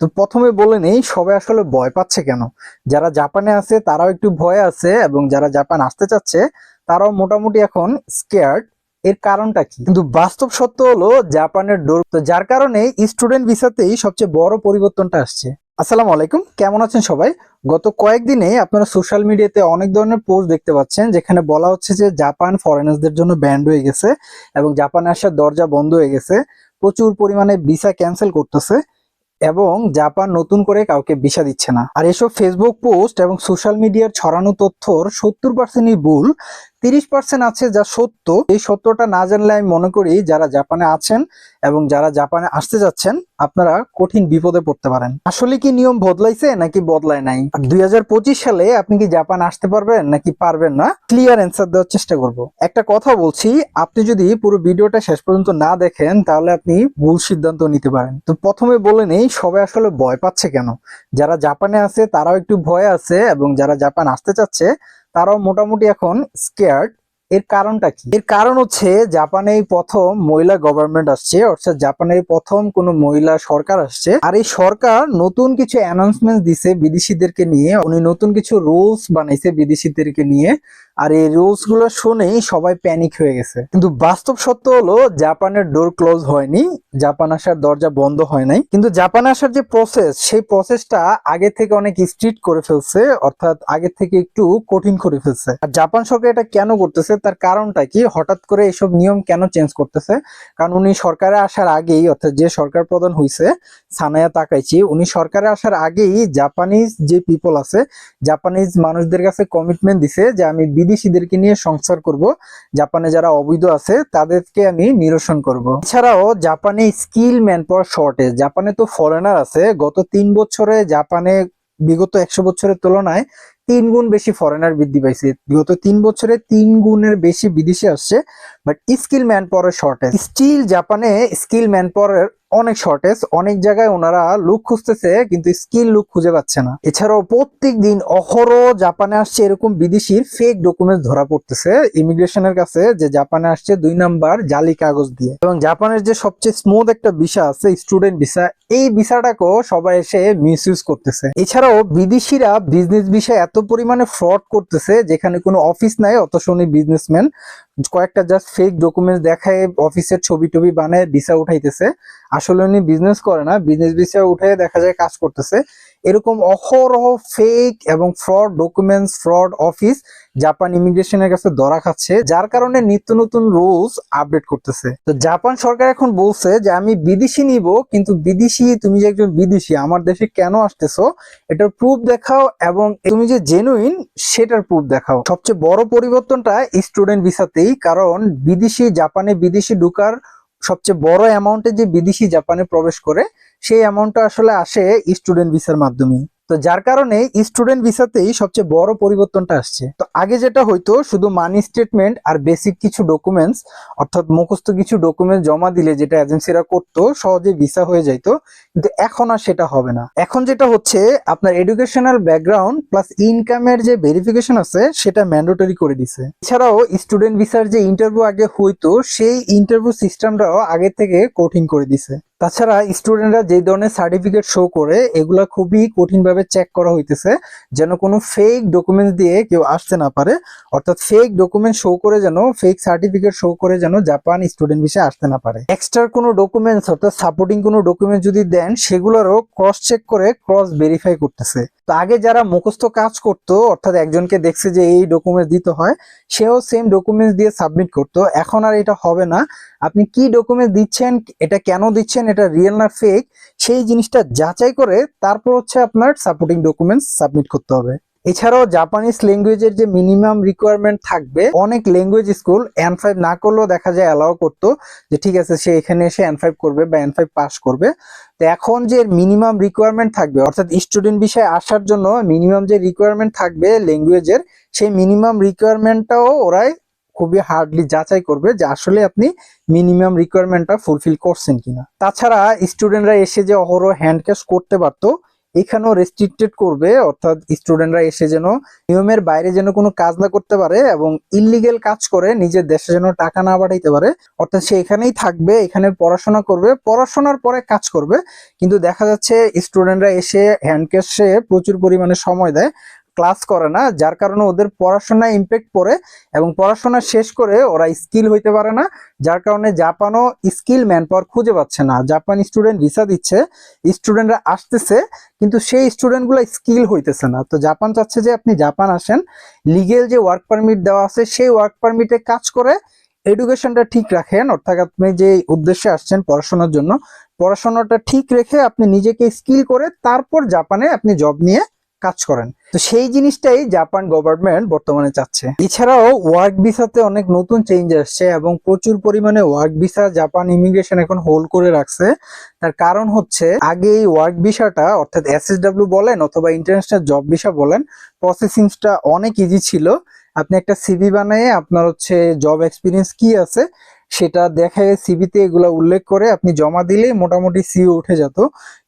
তো প্রথমে বলে নেই, সবাই আসলে ভয় পাচ্ছে কেন? যারা জাপানে আছে, তারাও একটু ভয় আছে এবং যারা জাপান আসতে চাচ্ছে, তারাও মোটামুটি এখন স্কেয়ার্ড এর কারণটা কি? কিন্তু বাস্তব সত্য হলো জাপানের ডোর তো যার কারণে স্টুডেন্ট ভিসাতেই সবচেয়ে বড় পরিবর্তনটা আসছে। আসসালামু আলাইকুম, কেমন আছেন সবাই? গত কয়েকদিনে আপনারা সোশ্যাল মিডিয়াতে অনেক ধরনের পোস্ট দেখতে পাচ্ছেন, যেখানে বলা হচ্ছে যে জাপান ফরেনার্সদের জন্য ব্যান্ড হয়ে গেছে এবং জাপানে আসার দরজা বন্ধ হয়ে গেছে। প্রচুর পরিমাণে ভিসা ক্যান্সেল করতেছে। এবং জাপান নতুন করে কাউকে ভিসা দিচ্ছে না। আর এসব ফেসবুক পোস্ট এবং সোশ্যাল মিডিয়ার ছড়ানো তথ্যর সত্তর পার্সেন্টই ভুল তিরিশ পার্সেন্ট আছে যা সত্য। এই সত্যটা না জানলে আমি মনে করি যারা জাপানে আছেন এবং যারা জাপানে আসতে যাচ্ছেন, আপনারা কঠিন বিপদে পড়তে পারেন। আসলে কি নিয়ম বদলাইছে নাকি বদলায় নাই? দুই হাজার পঁচিশ সালে আপনি কি জাপান আসতে পারবেন নাকি পারবেন না? ক্লিয়ার অ্যান্সার দেওয়ার চেষ্টা করব। একটা কথা বলছি, আপনি যদি পুরো ভিডিওটা শেষ পর্যন্ত না দেখেন, তাহলে আপনি ভুল সিদ্ধান্ত নিতে পারেন। তো প্রথমে বলে নেই, সবাই আসলে ভয় পাচ্ছে কেন? যারা জাপানে আছে, তারাও একটু ভয় আছে এবং যারা জাপান আসতে চাচ্ছে তারাও মোটামুটি এখন স্কেয়ার্ড এর কারণটা কি? এর কারণ হচ্ছে জাপানে প্রথম মহিলা গভর্নমেন্ট আসছে, অর্থাৎ জাপানে প্রথম কোন মহিলা সরকার আসছে। আর এই সরকার নতুন কিছু অ্যানাউন্সমেন্ট দিছে বিদেশিদেরকে নিয়ে, উনি নতুন কিছু রুলস বানাইছে বিদেশিদেরকে নিয়ে। আর এই রুলসগুলো শুনেই সবাই প্যানিক হয়ে গেছে। কিন্তু বাস্তব সত্য হলো, জাপানের ডোর ক্লোজ হয়নি, জাপান আসার দরজা বন্ধ হয় নাই। কিন্তু জাপান আসার যে প্রসেস সেই প্রসেসটা আগে থেকে অনেক স্ট্রিক্ট করে ফেলছে, অর্থাৎ আগে থেকে একটু কঠিন করে ফেলছে। আর জাপান সরকার এটা কেন করতেছে? তার কারণটা কি? হঠাৎ করে এসব নিয়ম কেন চেঞ্জ করতেছে? কারণ উনি সরকারে আসার আগেই, অর্থাৎ যে সরকার প্রধান হইছে, সানায়া তাকাইছি উনি সরকারে আসার আগেই জাপানিজ যে পিপল আছে, জাপানিজ মানুষদের কাছে কমিটমেন্ট দিছে যে আমি বিদেশিদেরকে নিয়ে সংসার করব। জাপানে যারা অবৈধ আছে, তাদেরকে আমি নিরসন করব। এছাড়াও জাপানে স্কিল ম্যান পাওয়ার শর্টেজ। জাপানে তো ফরেনার আছে। গত তিন বছরে জাপানে বিগত একশো বছরের তুলনায় তিন গুণ বেশি ফরেনার বৃদ্ধি পাইছে। বিগত তিন বছরে তিন গুণের বেশি বিদেশি আসছে। বাট স্কিল ম্যান পাওয়ারের শর্টেজ স্টিল জাপানে স্কিল ম্যান পাওয়ারের অনেক শর্টেজ অনেক জায়গায় ওনারা লুক খুঁজতেছে, কিন্তু স্কিল লুক খুঁজে পাচ্ছে না। এছাড়াও প্রত্যেক দিন অহরহ জাপানে আসছে এরকম বিদেশির ফেক ডকুমেন্ট ধরা পড়তেছে। ইমিগ্রেশনের কাছে যে জাপানে আসছে দুই নাম্বার জালি কাগজ দিয়ে। এবং জাপানের যে সবচেয়ে স্মুথ একটা ভিসা আছে স্টুডেন্ট ভিসা এই ভিসাটাকেও সবাই এসে মিস ইউজ করতেছে। এছাড়াও বিদেশিরা বিজনেস ভিসা এত পরিমাণে ফ্রড করতেছে, যেখানে কোনো অফিস নাই, অথচ উনি বিজনেসম্যান কয়েকটা জাস্ট ফেক ডকুমেন্টস দেখায় অফিসের ছবি টবি বানায় ভিসা উঠাইতেছে। আসলে উনি বিজনেস করে না বিজনেস ভিসা উঠে দেখা যায় কাজ করতেছে। এরকম অহরহ ফেক এবং fraud documents fraud office Japan ইমিগ্রেশনের কাছে ধরা খাচ্ছে, যার কারণে নিত্য নতুন রুলস আপডেট করতেছে। তো জাপান সরকার এখন বলছে যে, আমি বিদেশি নিব, কিন্তু বিদেশি, তুমি যে একজন বিদেশি, আমার দেশে কেন আসতেছো? এটার প্রুফ দেখাও এবং তুমি যে জেনুইন সেটার প্রুফ দেখাও। সবচেয়ে বড় পরিবর্তনটা স্টুডেন্ট ভিসাতেই কারণ বিদেশি জাপানে বিদেশি ঢুকার সবচেয়ে বড় অ্যামাউন্টে যে বিদেশি জাপানে প্রবেশ করে, সেই অ্যামাউন্টটা আসলে আসে স্টুডেন্ট ভিসার মাধ্যমে তো যার কারণে স্টুডেন্ট ভিসাতেই সবচেয়ে বড় পরিবর্তনটা আসছে। তো আগে যেটা হইতো, শুধু মানি স্টেটমেন্ট আর বেসিক কিছু ডকুমেন্টস অর্থাৎ মুখস্থ কিছু ডকুমেন্টস জমা দিলে যেটা এজেন্সিরা করতো সহজে ভিসা হয়ে যাইতো, কিন্তু এখন আর সেটা হবে না। এখন যেটা হচ্ছে, আপনার এডুকেশনাল ব্যাকগ্রাউন্ড প্লাস ইনকামের যে ভেরিফিকেশন আছে, সেটা ম্যান্ডেটরি করে দিছে। এছাড়াও স্টুডেন্ট ভিসার যে ইন্টারভিউ আগে হইতো, সেই ইন্টারভিউ সিস্টেমটাও আগে থেকে কঠিন করে দিছে। তাছাড়া স্টুডেন্টরা যে ধরনের সার্টিফিকেট শো করে, এগুলা খুবই কঠিনভাবে চেক করা হইতেছে, যেন কোনো ফেক ডকুমেন্টস দিয়ে কেউ আসতে না পারে। অর্থাৎ ফেক ডকুমেন্ট শো করে যেন ফেক সার্টিফিকেট শো করে যেন জাপান স্টুডেন্ট ভিসা আসতে না পারে। এক্সট্রা কোনো ডকুমেন্টস অর্থাৎ সাপোর্টিং কোনো ডকুমেন্ট যদি দেন, সেগুলোরও ক্রস চেক করে ক্রস ভেরিফাই করতেছে। তো আগে যারা মুখস্থ কাজ করতো, অর্থাৎ একজনকে দেখছে যে এই ডকুমেন্টস দিতে হয়, সেও সেম ডকুমেন্টস দিয়ে সাবমিট করতো। এখন আর এটা হবে না। আপনি কি ডকুমেন্ট দিচ্ছেন, এটা কেন দিচ্ছেন এটা রিয়েল না ফেক সেই জিনিসটা যাচাই করে তারপর হচ্ছে আপনার সাপোর্টিং ডকুমেন্টস সাবমিট করতে হবে। এছাড়াও জাপানিজ ল্যাঙ্গুয়েজের যে মিনিমাম রিকোয়ারমেন্ট থাকবে, অনেক ল্যাঙ্গুয়েজ স্কুল এন ফাইভ না করলেও দেখা যায় অ্যালাউ করতো যে ঠিক আছে, সে এখানে এসে এন ফাইভ করবে বা এন ফাইভ পাস করবে। তো এখন যে মিনিমাম রিকোয়ারমেন্ট থাকবে, অর্থাৎ স্টুডেন্ট বিষয়ে আসার জন্য মিনিমাম যে রিকোয়ারমেন্ট থাকবে ল্যাঙ্গুয়েজের সেই মিনিমাম রিকোয়ারমেন্টটাও ওরাই খুবই হার্ডলি যাচাই করবে যে আসলে আপনি মিনিমাম রিকোয়ারমেন্টটা ফুলফিল করছেন কিনা। তাছাড়া স্টুডেন্টরা এসে যে অহরহ হ্যান্ড ক্যাশ করতে পারতো, এখানেও রেস্ট্রিক্টেড করবে, অর্থাৎ স্টুডেন্টরা এসে যেন নিয়মের বাইরে যেন কোনো কাজ না করতে পারে এবং ইলিগেল কাজ করে নিজের দেশে যেন টাকা না পাঠাইতে পারে, অর্থাৎ সে এখানেই থাকবে, এখানে পড়াশোনা করবে, পড়াশোনার পরে কাজ করবে। কিন্তু দেখা যাচ্ছে স্টুডেন্টরা এসে হ্যান্ড ক্যাশে প্রচুর পরিমাণে সময় দেয়। ক্লাস করে না, যার কারণে ওদের পড়াশোনায় ইম্প্যাক্ট পড়ে এবং পড়াশোনা শেষ করে ওরা স্কিল হইতে পারে না, যার কারণে জাপানও স্কিল ম্যান পাওয়ার খুঁজে পাচ্ছে না। জাপান স্টুডেন্ট ভিসা দিচ্ছে স্টুডেন্টরা আসতেছে, কিন্তু সেই স্টুডেন্টগুলো স্কিল হইতেছে না। তো জাপান চাচ্ছে যে আপনি জাপান আসেন লিগেল যে ওয়ার্ক পারমিট দেওয়া আছে, সেই ওয়ার্ক পারমিটে কাজ করে এডুকেশনটা ঠিক রাখেন, অর্থাৎ আপনি যে উদ্দেশ্যে আসছেন পড়াশোনার জন্য, পড়াশোনাটা ঠিক রেখে আপনি নিজেকে স্কিল করে তারপর জাপানে আপনি জব নিয়ে কাজ করেন। তো সেই জিনিসটাই জাপান গভর্নমেন্ট বর্তমানে চাচ্ছে। এছাড়াও ওয়ার্ক ভিসাতে অনেক নতুন চেঞ্জ আসছে এবং প্রচুর পরিমাণে ওয়ার্ক ভিসা জাপান ইমিগ্রেশন এখন হোল্ড করে রাখছে। তার কারণ হচ্ছে, আগে এই ওয়ার্ক ভিসাটা অর্থাৎ এসএসডব্লিউ বলেন অথবা ইন্টারন্যাশনাল জব ভিসা বলেন প্রসেসিংটা অনেক ইজি ছিল। আপনি একটা সিভি বানিয়ে আপনার হচ্ছে জব এক্সপিরিয়েন্স কি আছে সেটা দেখায় সিবিতে এগুলা উল্লেখ করে আপনি জমা দিলে মোটামুটি সিও উঠে যেত।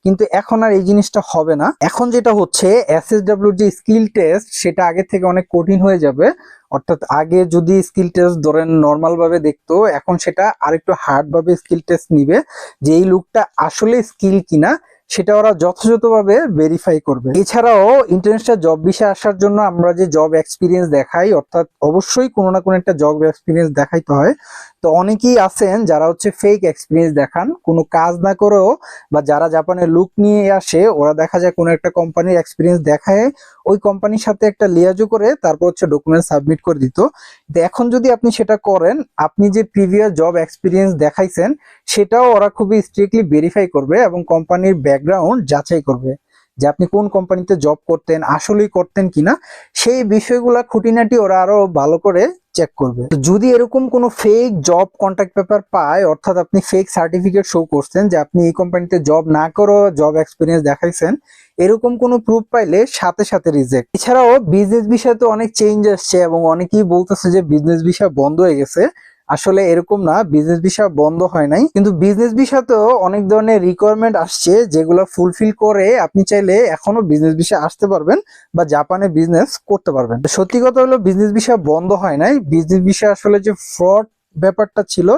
কিন্তু এখন আর এই জিনিসটা হবে না। এখন যেটা হচ্ছে এসএসডব্লিউ যে স্কিল টেস্ট, সেটা আগে থেকে অনেক কঠিন হয়ে যাবে। অর্থাৎ আগে যদি স্কিল টেস্ট ধরেন নর্মাল ভাবে দেখতো, এখন সেটা আরেকটু হার্ডভাবে স্কিল টেস্ট নিবে যে এই লুকটা আসলে স্কিল কিনা সেটা ওরা যথাযথভাবে ভেরিফাই করবে। এছাড়াও ইন্টারন্যাশনাল জব বিষয়ে আসার জন্য আমরা যে জব এক্সপিরিয়েন্স দেখাই, অর্থাৎ অবশ্যই কোনো না কোনো একটা জব এক্সপিরিয়েন্স দেখাইতে হয়। তো অনেকেই আছেন যারা হচ্ছে ফেক এক্সপিরিয়েন্স দেখান। কোনো কাজ না করেও বা যারা জাপানের লুক নিয়ে আসে, ওরা দেখা যায় কোনো একটা কোম্পানির এক্সপিরিয়েন্স দেখায় ওই কোম্পানির সাথে একটা লিয়াজো করে তারপর হচ্ছে ডকুমেন্ট সাবমিট করে দিত। এখন যদি আপনি সেটা করেন, আপনি যে প্রিভিয়াস জব এক্সপিরিয়েন্স দেখাইছেন, সেটাও ওরা খুবই স্ট্রিক্টলি ভেরিফাই করবে এবং কোম্পানির ব্যাকগ্রাউন্ড যাচাই করবে। যে আপনি কোন কোম্পানিতে জব করতেন, আসলেই করতেন কিনা, সেই বিষয়গুলা খুঁটিনাটি ওরা আরও ভালো করে চেক করবে। যদি এরকম কোনো ফেক জব কন্ট্যাক্ট পেপার পায়, অর্থাৎ আপনি ফেক সার্টিফিকেট শো করছেন যে আপনি এই কোম্পানিতে জব না করেও জব এক্সপিরিয়েন্স দেখাইছেন, এরকম কোনো প্রুফ পাইলে সাথে সাথে রিজেক্ট এছাড়াও বিজনেস বিষয়ে তো অনেক চেঞ্জ আসছে এবং অনেকেই বলতেছে যে বিজনেস বিষয় বন্ধ হয়ে গেছে। আসলে এরকম না বিজনেস ভিসা বন্ধ হয় নাই। কিন্তু বিজনেস বিষয়তেও অনেক ধরনের রিকোয়ারমেন্ট আসছে যেগুলো ফুলফিল করে আপনি চাইলে এখনও বিজনেস ভিসা আসতে পারবেন বা জাপানে বিজনেস করতে পারবেন। সত্যি কথা হলো বিজনেস ভিসা বন্ধ হয় নাই। বিজনেস বিষয় আসলে যে ফ্রড ব্যাপারটা ছিল,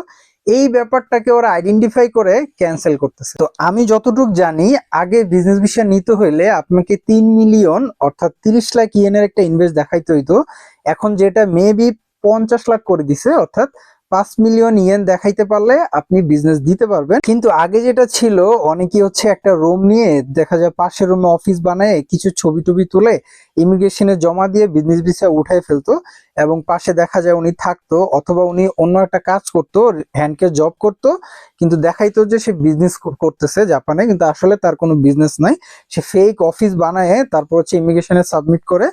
এই ব্যাপারটাকে ওরা আইডেন্টিফাই করে ক্যান্সেল করতেছে। তো আমি যতটুকু জানি, আগে বিজনেস ভিসা নিতে হইলে আপনাকে তিন মিলিয়ন অর্থাৎ তিরিশ লাখ ইয়েনের একটা ইনভেস্ট দেখাইতে হইতো। এখন যেটা মেবি পঞ্চাশ লাখ করে দিছে, অর্থাৎ পাঁচ মিলিয়ন ইয়েন দেখাইতে পারলে আপনি বিজনেস দিতে পারবেন। কিন্তু আগে যেটা ছিল, অনেকেই হচ্ছে একটা রুম নিয়ে, দেখা যায় পাশের রুমে অফিস বানায়, কিছু ছবি টবি তুলে ইমিগ্রেশনে জমা দিয়ে বিজনেস ভিসা উঠায় ফেলতো এবং পাশে দেখা যায় উনি থাকতো অথবা উনি অন্য একটা কাজ করতো হ্যান্ডকে জব করতো, কিন্তু দেখাইতো যে সে বিজনেস করতেছে জাপানে, কিন্তু আসলে তার কোনো বিজনেস নাই। সে ফেক অফিস বানায়, তারপর হচ্ছে ইমিগ্রেশনে সাবমিট করে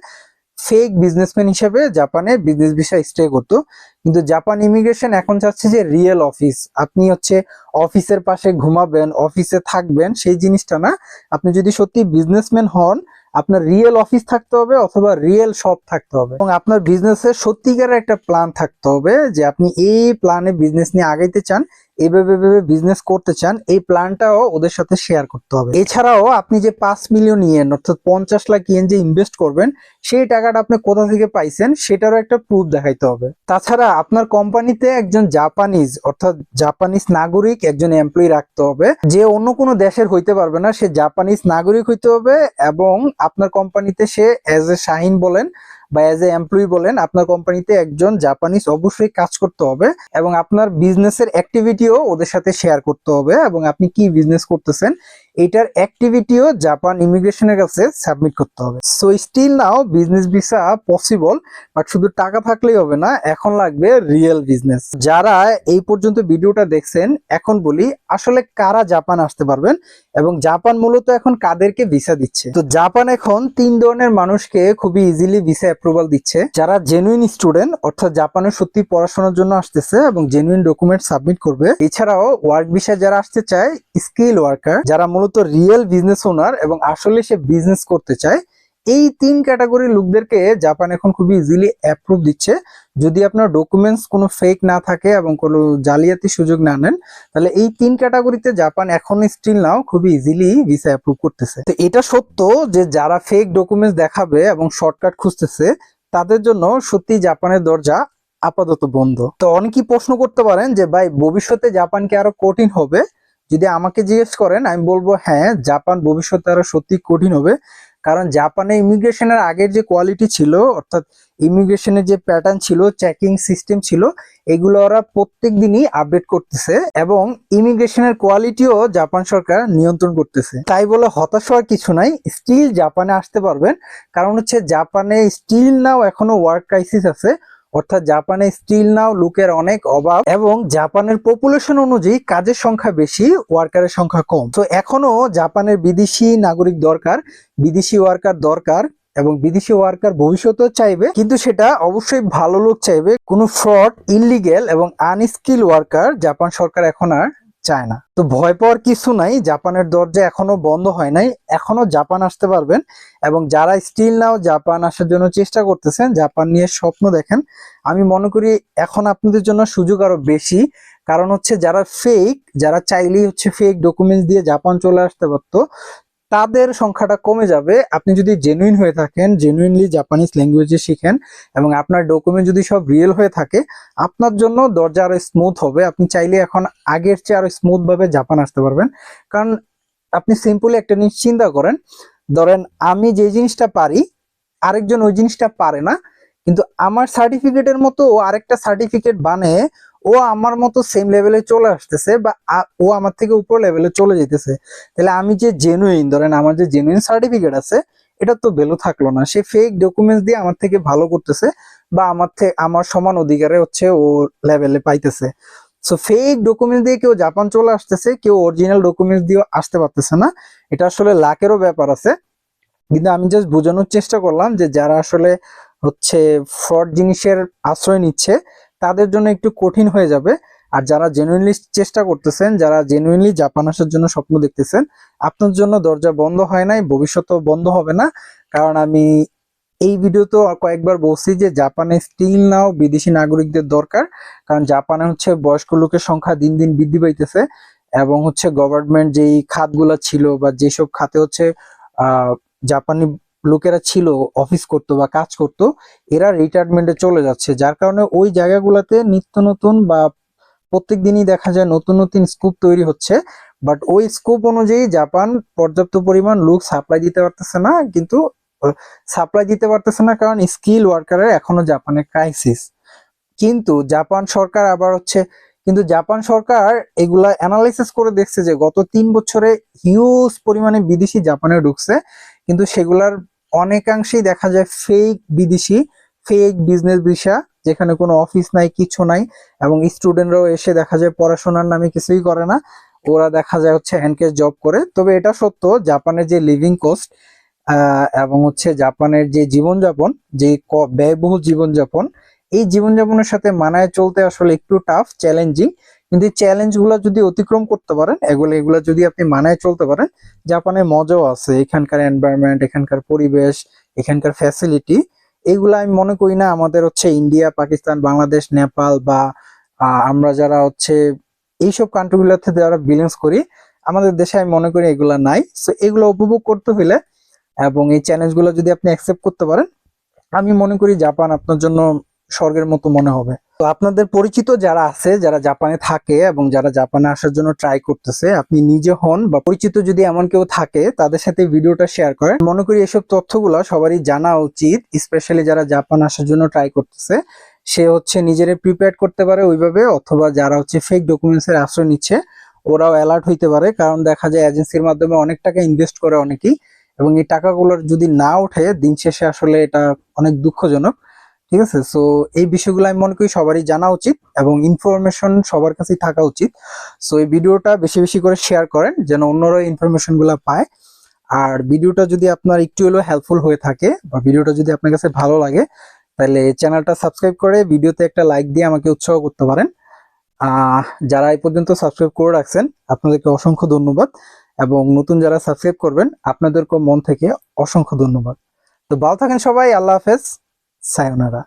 ফেক বিজনেসম্যান হিসেবে জাপানে বিজনেস ভিসা স্টে করতো। কিন্তু জাপান ইমিগ্রেশন এখন চাচ্ছে যে রিয়েল অফিস আপনি হচ্ছে অফিসের পাশে ঘুমাবেন অফিসে থাকবেন, সেই জিনিসটা না। আপনি যদি সত্যি বিজনেসম্যান হন আপনার রিয়েল অফিস থাকতে হবে অথবা রিয়েল শপ থাকতে হবে। এবং আপনার বিজনেসের সত্যিকারের একটা প্ল্যান থাকতে হবে যে আপনি এই প্ল্যানে বিজনেস নিয়ে আগাইতে চান এইভাবে ভেবে বিজনেস করতে চান, এই প্ল্যানটাও ওদের সাথে শেয়ার করতে হবে। এছাড়াও আপনি যে পাঁচ মিলিয়ন ইয়েন অর্থাৎ পঞ্চাশ লাখ ইয়েন যে ইনভেস্ট করবেন, সেই টাকাটা আপনি কোথা থেকে পাইছেন সেটারও একটা প্রুফ দেখাইতে হবে। তাছাড়া আপনার কোম্পানিতে একজন জাপানিজ অর্থাৎ জাপানিজ নাগরিক একজন এমপ্লয়ি রাখতে হবে। যে অন্য কোনো দেশের হইতে পারবে না, সে জাপানিজ নাগরিক হইতে হবে এবং আপনার কোম্পানিতে সে অ্যাজ এ শাহিন বলেন বা অ্যাজ এ এমপ্লয়ি বলেন, আপনার কোম্পানিতে একজন জাপানিজ অবশ্যই কাজ করতে হবে এবং আপনার বিজনেসের অ্যাক্টিভিটিও ওদের সাথে শেয়ার করতে হবে এবং আপনি কি বিজনেস করতেছেন, এটার অ্যাক্টিভিটিও জাপান ইমিগ্রেশনের কাছে সাবমিট করতে হবে। So still now business visa possible but শুধু টাকা থাকলেই হবে না, এখন লাগবে রিয়েল বিজনেস যারা এই পর্যন্ত ভিডিওটা দেখছেন, এখন বলি আসলে কারা জাপান আসতে পারবেন এবং জাপান মূলত এখন কাদেরকে ভিসা দিচ্ছে। তো জাপান এখন তিন ধরনের মানুষকে খুবই ইজিলি ভিসা অ্যাপ্রুভাল দিচ্ছে। যারা জেনুইন স্টুডেন্ট অর্থাৎ জাপানে সত্যি পড়াশোনার জন্য আসতেছে এবং জেনুইন ডকুমেন্ট সাবমিট করবে। এছাড়াও ওয়ার্ক ভিসা যারা আসতে চায় স্কিল ওয়ার্কার যারা মূলত রিয়েল বিজনেস ওনার এবং আসলে সে বিজনেস করতে চায় এই তিন ক্যাটাগরি লোকদেরকে জাপান এখন খুবই ইজিলি অ্যাপ্রুভ দিচ্ছে। যদি আপনার ডকুমেন্টস কোনো ফেক না থাকে এবং কোনো জালিয়াতি সুযোগ না নেন, তাহলে এই তিন ক্যাটাগরিতে জাপান এখন স্টিল নাও খুবই ইজিলি ভিসা অ্যাপ্রুভ করতেছে। তো এটা সত্য যে যারা ফেক ডকুমেন্টস দেখাবে এবং শর্টকাট খুঁজতেছে, তাদের জন্য সত্যি জাপানের দরজা আপাতত বন্ধ। তো অনেকেই প্রশ্ন করতে পারেন যে, ভাই, ভবিষ্যতে জাপান কি আরও কঠিন হবে? যদি আমাকে জিজ্ঞেস করেন, আমি বলব হ্যাঁ জাপান ভবিষ্যতে আরও সত্যি কঠিন হবে। কারণ জাপানে ইমিগ্রেশনের আগের যে কোয়ালিটি ছিল, অর্থাৎ ইমিগ্রেশনের যে প্যাটার্ন ছিল, চেকিং সিস্টেম ছিল, এগুলো ওরা প্রত্যেক দিনই আপডেট করতেছে এবং ইমিগ্রেশনের কোয়ালিটিও জাপান সরকার নিয়ন্ত্রণ করতেছে। তাই বলে হতাশ হওয়ার কিছু নাই, স্টিল জাপানে আসতে পারবেন। কারণ হচ্ছে জাপানে স্টিল নাও এখনও ওয়ার্ক ক্রাইসিস আছে। অর্থাৎ জাপানে স্টিল নাও লোকের অনেক অভাব এবং জাপানের পপুলেশন অনুযায়ী কাজের সংখ্যা বেশি ওয়ার্কারের সংখ্যা কম। তো এখনও জাপানের বিদেশি নাগরিক দরকার, বিদেশি ওয়ার্কার দরকার এবং বিদেশি ওয়ার্কার ভবিষ্যতেও চাইবে, কিন্তু সেটা অবশ্যই ভালো লোক চাইবে। কোনো ফ্রড ইলিগেল এবং আনস্কিল ওয়ার্কার জাপান সরকার এখন আর চায় না তো ভয় পাওয়ার কিছু নাই, জাপানের দরজা এখনও বন্ধ হয় নাই, এখনও জাপান আসতে পারবেন। এবং যারা স্টিল নাও জাপান আসার জন্য চেষ্টা করতেছেন, জাপান নিয়ে স্বপ্ন দেখেন, আমি মনে করি এখন আপনাদের জন্য সুযোগ আরও বেশি। কারণ হচ্ছে যারা ফেক যারা চাইলেই হচ্ছে ফেক ডকুমেন্টস দিয়ে জাপান চলে আসতে পারতো তাদের সংখ্যাটা কমে যাবে। আপনি যদি জেনুইন হয়ে থাকেন জেনুইনলি জাপানিজ ল্যাঙ্গুয়েজে শিখেন এবং আপনার ডকুমেন্ট যদি সব রিয়েল হয়ে থাকে, আপনার জন্য দরজা আরও স্মুথ হবে। আপনি চাইলে এখন আগের চেয়ে আরও স্মুথ ভাবে জাপান আসতে পারবেন। কারণ আপনি সিম্পলি একটা জিনিস চিন্তা করেন, ধরেন আমি যে জিনিসটা পারি, আরেকজন ওই জিনিসটা পারে না, কিন্তু আমার সার্টিফিকেটের মতো ও আরেকটা সার্টিফিকেট বানিয়ে ও আমার মতো সেম লেভেলে চলে আসতেছে বা ও আমার থেকে উপর লেভেলে চলে যেতেছে তাহলে আমি যে জেনুইন ধরেন আমার যে জেনুইন সার্টিফিকেট আছে, এটা তো ভ্যালু থাকল না। সে ফেক ডকুমেন্টস দিয়ে আমার থেকে ভালো করতেছে বা আমার থেকে আমার সমান অধিকারে হচ্ছে ও লেভেলে পাইতেছে। সো ফেক ডকুমেন্টস দিয়ে কেউ জাপান চলে আসতেছে, কেউ অরিজিনাল ডকুমেন্টস দিয়ে আসতে পারতেছে না। এটা আসলে লাখেরও ব্যাপার আছে। কিন্তু আমি জাস্ট বোঝানোর চেষ্টা করলাম যে যারা আসলে হচ্ছে ফ্রড জিনিসের আশ্রয় নিচ্ছে তাদের জন্য একটু কঠিন হয়ে যাবে। আর যারা জেনুইনলি চেষ্টা করতেছেন, যারা জেনুইনলি জাপান আসার জন্য স্বপ্ন দেখতেছেন, আপনার জন্য দরজা বন্ধ হয় নাই ভবিষ্যতেও বন্ধ হবে না। কারণ আমি এই ভিডিওতে কয়েকবার বলছি যে জাপানে স্টিল নাও বিদেশি নাগরিকদের দরকার। কারণ জাপানে হচ্ছে বয়স্ক লোকের সংখ্যা দিন দিন বৃদ্ধি পাইতেছে এবং হচ্ছে গভর্নমেন্ট যেই খাতগুলো ছিল বা যেসব খাতে হচ্ছে জাপানি লোকেরা ছিল অফিস করতো বা কাজ করতো, এরা রিটায়ারমেন্টে চলে যাচ্ছে। যার কারণে ওই জায়গাগুলোতে নিত্য নতুন বা প্রত্যেক দিনই দেখা যায় নতুন নতুন স্কোপ তৈরি হচ্ছে। বাট ওই স্কোপ অনুযায়ী জাপান পর্যাপ্ত পরিমাণ লোক সাপ্লাই দিতে পারতেছে না, কিন্তু সাপ্লাই দিতে পারতেছে না কারণ স্কিল ওয়ার্কারের এখনও জাপানের ক্রাইসিস কিন্তু জাপান সরকার আবার হচ্ছে, কিন্তু জাপান সরকার এগুলা অ্যানালাইসিস করে দেখছে যে গত তিন বছরে হিউজ পরিমাণে বিদেশি জাপানে ঢুকছে, কিন্তু সেগুলার অনেকাংশেই দেখা যায় ফেক বিদেশি ফেক বিজনেস ভিসা যেখানে কোনো অফিস নাই, কিছু নাই, এবং স্টুডেন্টরাও এসে দেখা যায় পড়াশোনার নামে কিছুই করে না। ওরা দেখা যায় হচ্ছে হ্যান্ডকেস জব করে। তবে এটা সত্য, জাপানের যে লিভিং কস্ট এবং হচ্ছে জাপানের যে জীবনযাপন, যে ব্যয়বহুল জীবনযাপন, এই জীবনযাপনের সাথে মানায় চলতে আসলে একটু টাফ চ্যালেঞ্জিং কিন্তু এই চ্যালেঞ্জগুলো যদি অতিক্রম করতে পারেন, এগুলো এগুলো যদি আপনি মানায় চলতে পারেন, জাপানে মজাও আছে। এখানকার এনভায়রনমেন্ট এখানকার পরিবেশ, এখানকার ফ্যাসিলিটি এইগুলো আমি মনে করি না আমাদের হচ্ছে ইন্ডিয়া পাকিস্তান বাংলাদেশ নেপাল বা আমরা যারা হচ্ছে এইসব কান্ট্রিগুলোতে যারা বিলিংস করি, আমাদের দেশে আমি মনে করি এগুলা নাই। সো এগুলো উপভোগ করতে হলে এবং এই চ্যালেঞ্জগুলো যদি আপনি অ্যাকসেপ্ট করতে পারেন, আমি মনে করি জাপান আপনার জন্য স্বর্গের মতো মনে হবে। তো আপনাদের পরিচিত যারা আছে, যারা জাপানে থাকে এবং যারা জাপানে আসার জন্য ট্রাই করতেছে, আপনি নিজে হন বা পরিচিত যদি এমন কেউ থাকে, তাদের সাথে ভিডিওটা শেয়ার করেন। মনে করি এসব তথ্যগুলো সবারই জানা উচিত স্পেশালি যারা জাপান আসার জন্য ট্রাই করতেছে। সে হচ্ছে নিজেরে প্রিপেয়ার করতে পারে ওইভাবে, অথবা যারা হচ্ছে ফেক ডকুমেন্টস এর আশ্রয় নিচ্ছে, ওরাও অ্যালার্ট হইতে পারে। কারণ দেখা যায় এজেন্সির মাধ্যমে অনেক টাকা ইনভেস্ট করে অনেকেই, এবং এই টাকাগুলোর যদি না ওঠে, দিন শেষে আসলে এটা অনেক দুঃখজনক। ঠিক আছে? সো এই বিষয়গুলো আমি মনে করি সবারই জানা উচিত এবং ইনফরমেশন সবার কাছেই থাকা উচিত। সো এই ভিডিওটা বেশি বেশি করে শেয়ার করেন যেন অন্যরা ইনফরমেশনগুলা পায়। আর ভিডিওটা যদি আপনার একটু হলেও হেল্পফুল হয়ে থাকে বা ভিডিওটা যদি আপনার কাছে ভালো লাগে, তাহলে চ্যানেলটা সাবস্ক্রাইব করে ভিডিওতে একটা লাইক দিয়ে আমাকে উৎসাহ করতে পারেন। যারা এই পর্যন্ত সাবস্ক্রাইব করে রাখছেন, আপনাদেরকে অসংখ্য ধন্যবাদ এবং নতুন যারা সাবস্ক্রাইব করবেন আপনাদেরকে মন থেকে অসংখ্য ধন্যবাদ। তো ভালো থাকেন সবাই, আল্লাহ হাফেজ। সায়োনারা